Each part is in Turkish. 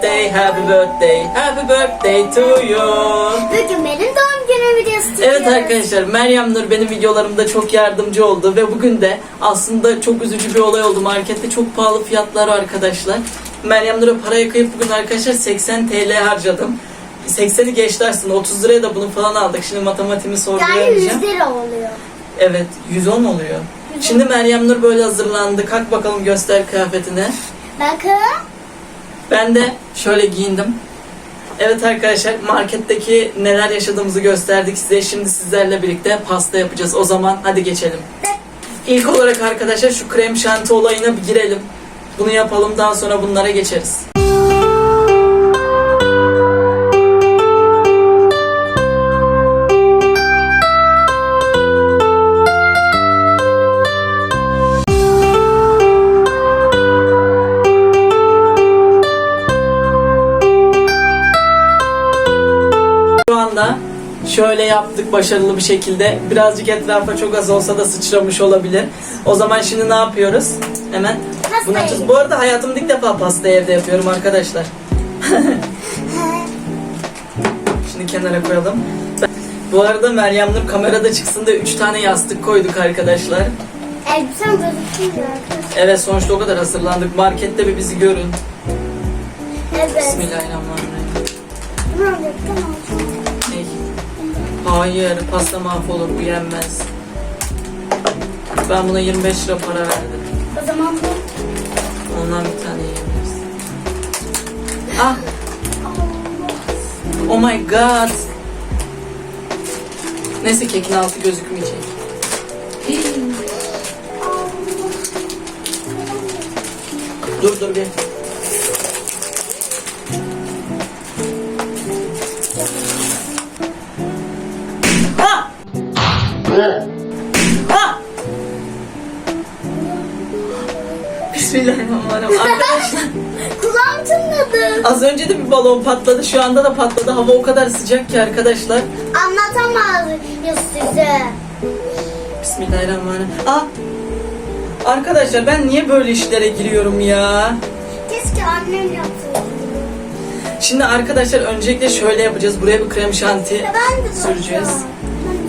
birthday, happy birthday, happy birthday to you. Bugün benim doğum günü videosu çekiyoruz. Evet arkadaşlar Meryem Nur benim videolarımda çok yardımcı oldu ve bugün de aslında çok üzücü bir olay oldu. Markette çok pahalı fiyatlar var arkadaşlar. Meryem Nur'a para yıkayıp bugün arkadaşlar 80 TL harcadım. 80'i geçti aslında 30 liraya da bunu falan aldık. Şimdi matematiğimi Yani sorgulayamayacağım. 100 lira oluyor. Evet 110 oluyor. Şimdi Meryem Nur böyle hazırlandı. Kalk bakalım göster kıyafetini. Bakın. Ben de şöyle giyindim. Evet arkadaşlar marketteki neler yaşadığımızı gösterdik size. Şimdi sizlerle birlikte pasta yapacağız. O zaman hadi geçelim. İlk olarak arkadaşlar şu krem şanti olayına bir girelim. Bunu yapalım daha sonra bunlara geçeriz. Şöyle yaptık başarılı bir şekilde. Birazcık etrafa çok az olsa da sıçramış olabilir. O zaman şimdi ne yapıyoruz? Hemen Pasta bunu yiyelim. Bu arada hayatımda ilk defa pasta evde yapıyorum arkadaşlar. Şimdi kenara koyalım. Bu arada Meryem Nur kamerada çıksın da 3 tane yastık koyduk arkadaşlar. Elbisem gözüküyor arkadaşlar. Evet sonuçta o kadar hazırlandık. Markette bir bizi görün. Evet. Bismillahirrahmanirrahim. Ama. Ney? Hayır, pasta mahvolur, bu yenmez. Ben buna 25 lira para verdim. O zaman bu. Ondan bir tane yiyebiliriz. Ah! Oh my god! Neyse kekin altı gözükmeyecek. dur dur bir. Ha! Bismillahirrahmanirrahim. Arkadaşlar Kulağım çınladı. az önce de bir balon patladı. Şu anda da patladı. Hava o kadar sıcak ki arkadaşlar. Anlatamaz size. Bismillahirrahmanirrahim. Ah! Arkadaşlar ben niye böyle işlere giriyorum ya? Keşke annem yapsaydı. Şimdi arkadaşlar öncelikle şöyle yapacağız. Buraya bir krem şanti Ben de süreceğiz. süreceğim.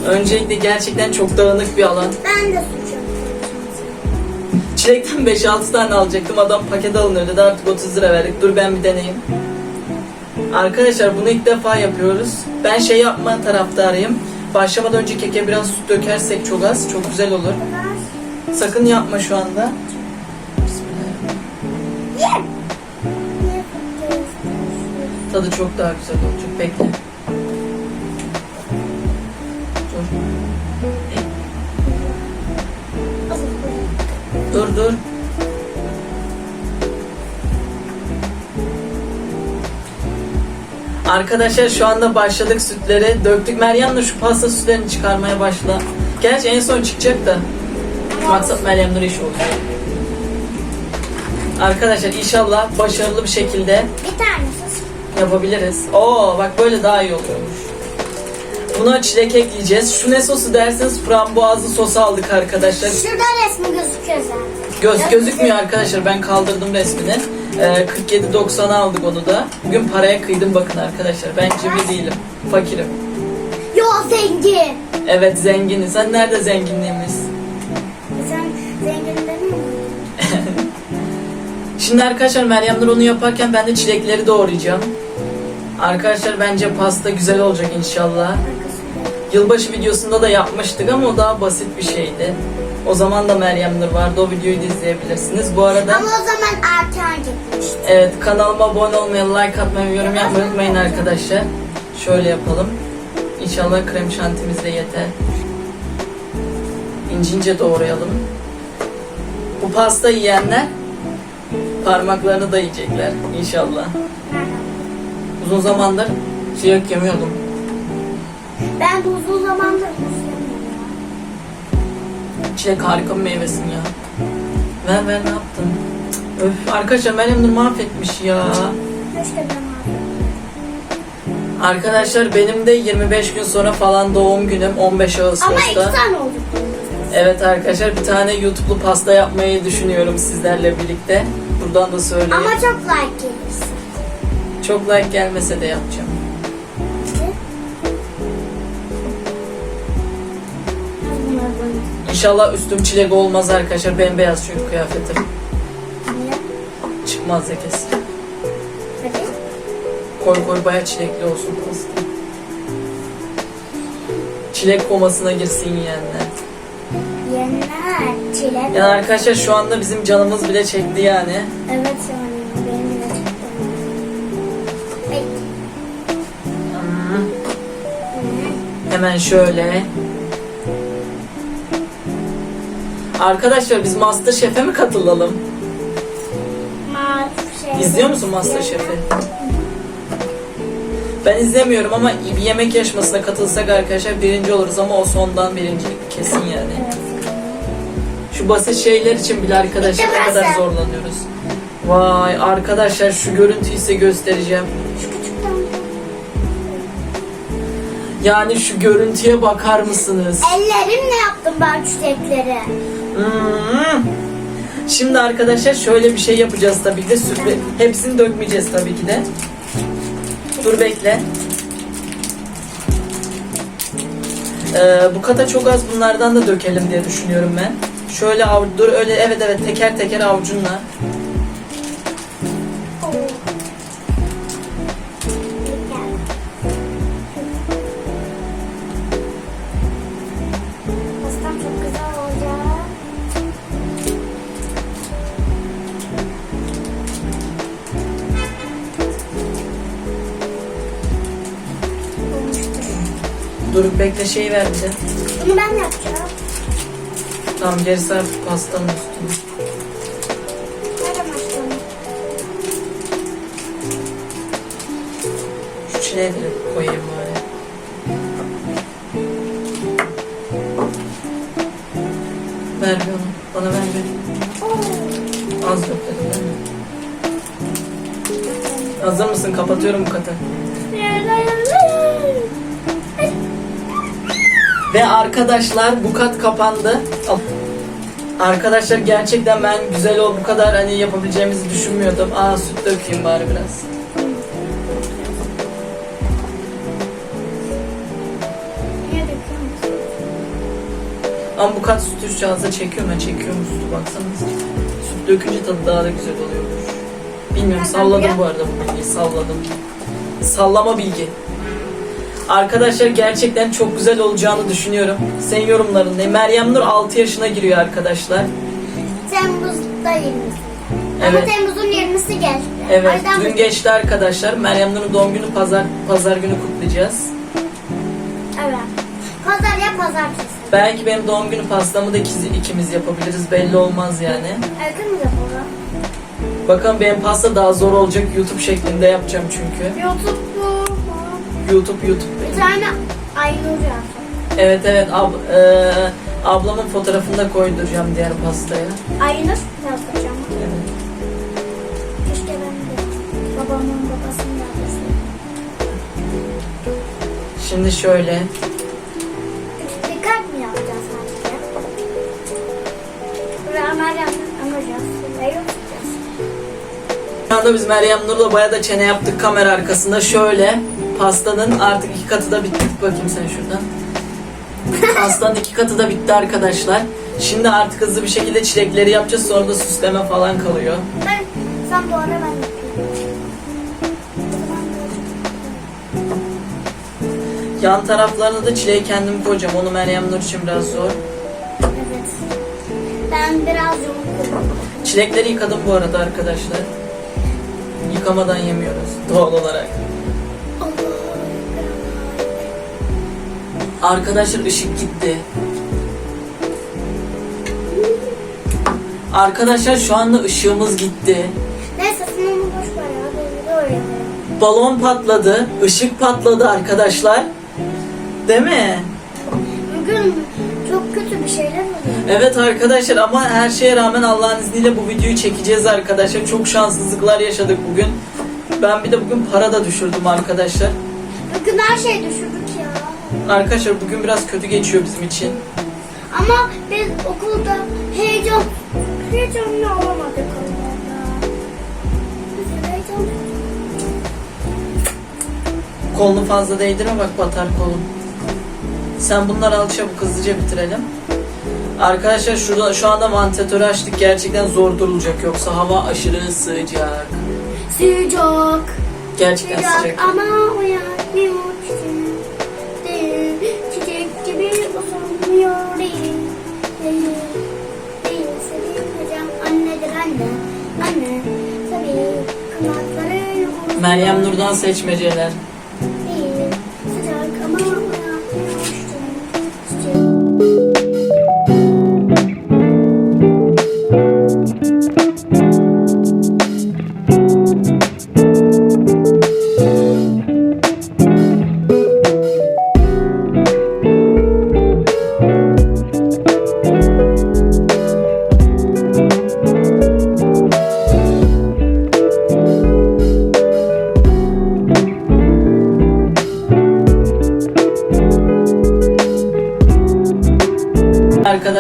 Öncelikle gerçekten çok dağınık bir alan. Ben de süreceğim. Çilekten 5-6 tane alacaktım. Adam paket alınır dedi. Artık 30 lira verdik. Dur ben bir deneyeyim. Arkadaşlar bunu ilk defa yapıyoruz. Ben şey yapma taraftarıyım. Başlamadan önce keke biraz süt dökersek çok az. Çok güzel olur. Sakın yapma şu anda. Bismillahirrahmanirrahim. Tadı çok daha güzel olacak. Bekle. Dur. Dur. Arkadaşlar şu anda başladık sütleri döktük. Meryem de şu pasta sütlerini çıkarmaya başla. Gerçi en son çıkacak da. Maksat Meryem Nur iş olacak. Arkadaşlar inşallah başarılı bir şekilde Bir tanesi. yapabiliriz. Oo bak böyle daha iyi oluyormuş. Buna çilek ekleyeceğiz. Şu ne sosu derseniz frambuazlı sos aldık arkadaşlar. Şurada resmi gözüküyor zaten. Göz gözükmüyor arkadaşlar. Ben kaldırdım resmini. Ee, 47.90'a aldık onu da. Bugün paraya kıydım bakın arkadaşlar. Ben cimri değilim. Fakirim. Yo zengin. Evet zenginiz. Sen nerede zenginliğimiz? Sen zengin demiyor musun? Şimdi arkadaşlar Meryem Nur onu yaparken ben de çilekleri doğrayacağım. Arkadaşlar bence pasta güzel olacak inşallah. Yılbaşı videosunda da yapmıştık ama o daha basit bir şeydi. O zaman da Meryem Nur vardı. O videoyu da izleyebilirsiniz. Bu arada Ama o zaman erken gitmişti. evet kanalıma abone olmayı, like atmayı, yorum yapmayı unutmayın arkadaşlar. Şöyle yapalım. İnşallah krem şantimiz de yeter. İnce ince doğrayalım. Bu pasta yiyenler parmaklarını da yiyecekler inşallah. Uzun zamandır çilek yemiyordum. Ben de uzun zamandır yemiyorum. Çilek harika bir meyvesin ya. Ver ver ne yaptın? Öf arkadaşlar Meryem Nur mahvetmiş ya. Keşke ben. Arkadaşlar benim de 25 gün sonra falan doğum günüm 15 Ama iki Ağustos'ta. tane oldu. Evet arkadaşlar bir tane YouTube'lu pasta yapmayı düşünüyorum sizlerle birlikte. Buradan da söyleyeyim. Ama çok like gelirse. Çok like gelmese de yapacağım. İnşallah üstüm çilek olmaz arkadaşlar. Bembeyaz çünkü kıyafetim. Çıkmaz lekesi. Hadi. Koy koy baya çilekli olsun pasta. Çilek komasına girsin yiyenler. Yenler. Çilek. Yani arkadaşlar şu anda bizim canımız bile çekti yani. Evet yani benim. Peki. Hmm. Hemen şöyle. Arkadaşlar biz Masterchef'e mi katılalım? Şey. İzliyor musun Masterchef'i? Ben izlemiyorum ama bir yemek yarışmasına katılsak arkadaşlar birinci oluruz ama o sondan birincilik kesin yani. Şu basit şeyler için bile arkadaşlar ne kadar zorlanıyoruz. Vay arkadaşlar şu görüntüyü size göstereceğim. Yani şu görüntüye bakar mısınız? Ellerimle yaptım ben çiçekleri. Hmm. Şimdi arkadaşlar şöyle bir şey yapacağız tabii ki de sürpriz. Hepsini dökmeyeceğiz tabii ki de. Dur bekle. Ee, bu kata çok az bunlardan da dökelim diye düşünüyorum ben. Şöyle av dur öyle evet evet teker teker avucunla. Dur bekle şey ver bize. Bunu ben yapacağım. Tamam gerisi artık pastanın üstüne. Nerede başlayalım? Şu de koyayım bari. Ver bir onu. Bana ver bir. Az dök dedim değil mi? Hazır mısın? Kapatıyorum bu katı. Ve arkadaşlar bu kat kapandı. Arkadaşlar gerçekten ben güzel ol bu kadar hani yapabileceğimizi düşünmüyordum. Aa süt dökeyim bari biraz. Ama bu kat sütü şu anda çekiyor mu? Çekiyor mu sütü baksanıza. Süt dökünce tadı daha da güzel oluyormuş. Bilmiyorum salladım bu arada bu bilgiyi salladım. Sallama bilgi. Arkadaşlar gerçekten çok güzel olacağını düşünüyorum. Senin yorumların ne? Meryem Nur 6 yaşına giriyor arkadaşlar. Temmuz'da 20'si. Evet. Ama Temmuz'un 20'si geçti. O Evet yüzden dün geçti arkadaşlar. Meryem Nur'un doğum günü pazar pazar günü kutlayacağız. Evet. Pazar ya pazartesi. Belki benim doğum günü pastamı da ikimiz, ikimiz yapabiliriz. Belli olmaz yani. Yakın mı yapalım? Bakalım benim pasta daha zor olacak. YouTube şeklinde yapacağım çünkü. YouTube. YouTube YouTube. Bir tane Aynur yapacağım. Evet evet ab, e, ablamın fotoğrafını da koyduracağım diğer pastaya. Aynur yapacağım. Evet. Keşke ben de babamın babasını yaptırsaydım. Şimdi şöyle Bir kalp mi yapacağız sadece? Buraya Meryem'den anacağız. Buraya yapacağız. Şu anda biz Meryem Nur'la baya da çene yaptık kamera arkasında. Şöyle pastanın artık iki katı da bitti. Bakayım sen şuradan. Pastanın iki katı da bitti arkadaşlar. Şimdi artık hızlı bir şekilde çilekleri yapacağız. Sonra da süsleme falan kalıyor. Ben, sen doğru ben yapıyorum. Yan taraflarına da çileği kendim koyacağım. Onu Meryem Nur için biraz zor. Evet. Ben biraz yoğun Çilekleri yıkadım bu arada arkadaşlar. Yıkamadan yemiyoruz doğal olarak. Arkadaşlar ışık gitti. Arkadaşlar şu anda ışığımız gitti. Neyse onu boş ver ya. Beni de. Balon patladı, ışık patladı arkadaşlar. Değil mi? Bugün çok kötü bir şeyler oluyor. Evet arkadaşlar ama her şeye rağmen Allah'ın izniyle bu videoyu çekeceğiz arkadaşlar. Çok şanssızlıklar yaşadık bugün. Ben bir de bugün para da düşürdüm arkadaşlar. Bugün her şey düşürdük ya. Arkadaşlar bugün biraz kötü geçiyor bizim için. Ama biz okulda heyecan heyecanlı olamadık heyecan... Kolunu fazla değdirme bak batar kolun. Sen bunları al çabuk hızlıca bitirelim. Arkadaşlar şurada şu anda vantilatörü açtık. Gerçekten zor durulacak yoksa hava aşırı sıcak. Sıcak. Gerçekten sıcak. sıcak. Ama uyan. Meryem Nur'dan seçmeceler.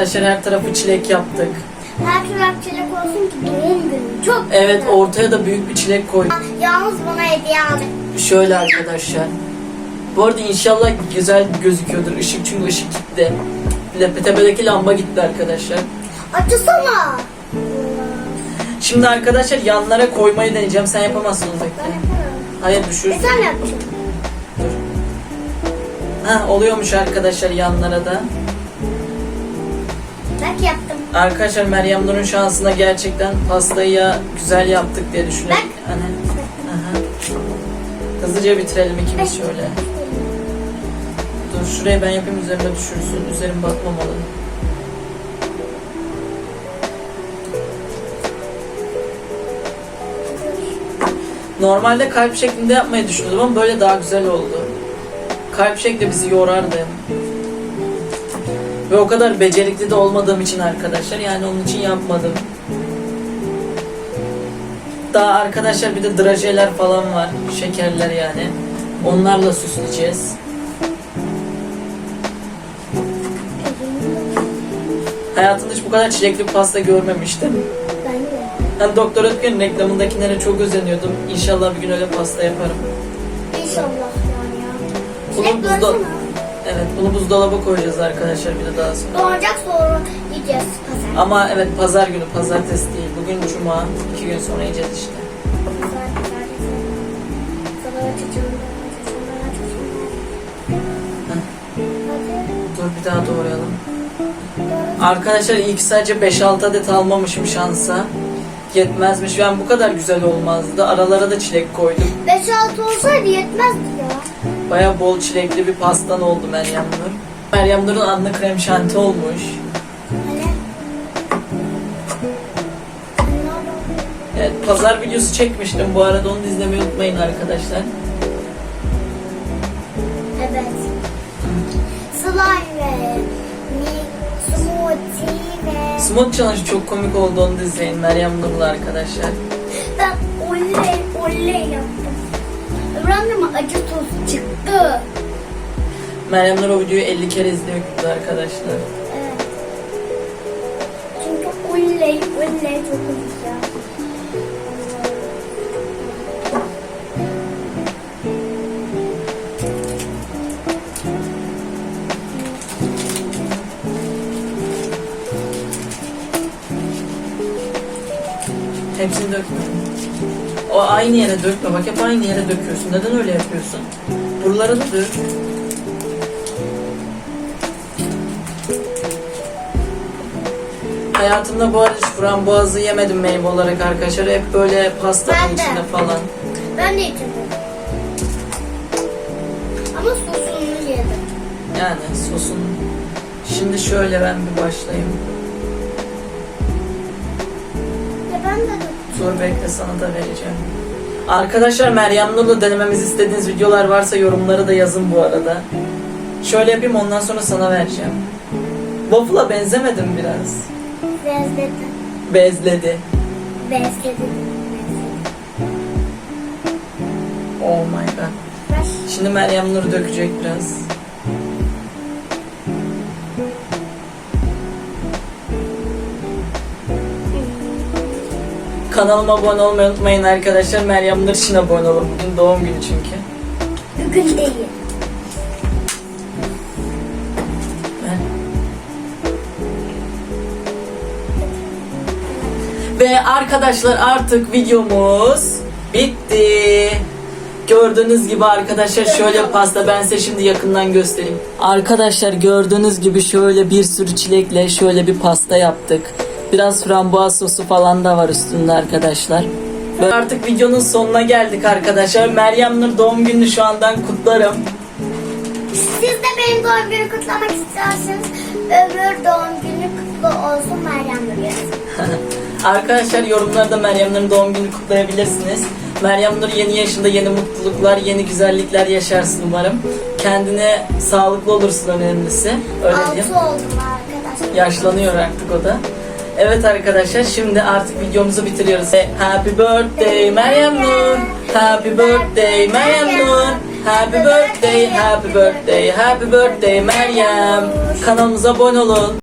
Arkadaşlar her tarafı çilek yaptık. Her taraf çilek olsun ki doğum günü. Çok Evet güzel. ortaya da büyük bir çilek koyduk. Yalnız bana hediye aldı. Şöyle arkadaşlar. Bu arada inşallah güzel gözüküyordur ışık çünkü ışık gitti. Tepedeki lamba gitti arkadaşlar. Açısana. Şimdi arkadaşlar yanlara koymayı deneyeceğim. Sen yapamazsın onu Ben bekle. yaparım. Hayır E düşür. sen yapacaksın. Ha oluyormuş arkadaşlar yanlara da. Bak yaptım. Arkadaşlar Meryem Nur'un şansına gerçekten pastayı ya güzel yaptık diye düşünüyorum. Hani, aha. Hızlıca bitirelim ikimiz şöyle. Dur şuraya ben yapayım üzerime düşürsün. Üzerim batmamalı. Normalde kalp şeklinde yapmayı düşünüyordum ama böyle daha güzel oldu. Kalp şekli bizi yorardı. Ve o kadar becerikli de olmadığım için arkadaşlar yani onun için yapmadım. Daha arkadaşlar bir de drajeler falan var. Şekerler yani. Onlarla süsleyeceğiz. Hayatımda hiç bu kadar çilekli pasta görmemiştim. Ben de. Ben Doktor Ötken reklamındakilere çok özeniyordum. İnşallah bir gün öyle pasta yaparım. İnşallah yani ya. Bunu buzda-. Evet bunu buzdolaba koyacağız arkadaşlar bir de daha sonra. Doğacak sonra yiyeceğiz. Pazar. Ama evet pazar günü pazartesi değil. Bugün cuma. iki gün sonra yiyeceğiz işte. Dur bir daha doğrayalım. Arkadaşlar ki sadece 5-6 adet almamışım şansa. Yetmezmiş. Ben bu kadar güzel olmazdı. Aralara da çilek koydum. 5-6 olsaydı yetmezdi ya. Baya bol çilekli bir pastan oldu Meryem Nur. Meryem Nur'un anlı krem şanti olmuş. Evet, pazar videosu çekmiştim bu arada onu izlemeyi unutmayın arkadaşlar. Evet. Slime ve smoothie ve Smooth Challenge çok komik oldu onu da izleyin Meryem Nur'la arkadaşlar. ben oley oley yaptım. Öğrendim acı tuz çıktı. Meryem Nur o videoyu 50 kere izliyor arkadaşlar. Evet. Çünkü oley oley çok güzel. Hepsini dökme. O aynı yere dökme. Bak hep aynı yere döküyorsun. Neden öyle yapıyorsun? Buralara da dök. Hayatımda bu arada hiç frambuazı yemedim meyve olarak arkadaşlar. Hep böyle pastanın Ben de. içinde falan. Ben de içtim. Ama sosunu yedim. Yani sosun. Şimdi şöyle ben bir başlayayım. Dur bekle sana da vereceğim. Arkadaşlar Meryem Nur'la denememizi istediğiniz videolar varsa yorumları da yazın bu arada. Şöyle yapayım ondan sonra sana vereceğim. Waffle'a benzemedim biraz. bezledim. Bezledi. Bezledim. Oh my god. Şimdi Meryem Nur dökecek biraz. Kanalıma abone olmayı unutmayın arkadaşlar. Meryem Nur için abone olun. Bugün doğum günü çünkü. Bugün değil. Ve arkadaşlar artık videomuz bitti. Gördüğünüz gibi arkadaşlar şöyle pasta ben size şimdi yakından göstereyim. Arkadaşlar gördüğünüz gibi şöyle bir sürü çilekle şöyle bir pasta yaptık. Biraz frambuaz sosu falan da var üstünde arkadaşlar. Ve artık videonun sonuna geldik arkadaşlar. Meryem Nur doğum gününü şu andan kutlarım. Siz de benim doğum günü kutlamak isterseniz öbür doğum günü kutlu olsun Meryem Nur yazın. Arkadaşlar yorumlarda Meryem Nur'un doğum gününü kutlayabilirsiniz. Meryem Nur yeni yaşında yeni mutluluklar, yeni güzellikler yaşarsın umarım. Kendine sağlıklı olursun önemlisi. Öyle diyeyim. Altı oldum arkadaşlar. Yaşlanıyor artık o da. Evet arkadaşlar şimdi artık videomuzu bitiriyoruz. Happy birthday Meryem Nur. Happy birthday Meryem Nur. Happy birthday, happy birthday, happy birthday Meryem. Kanalımıza abone olun.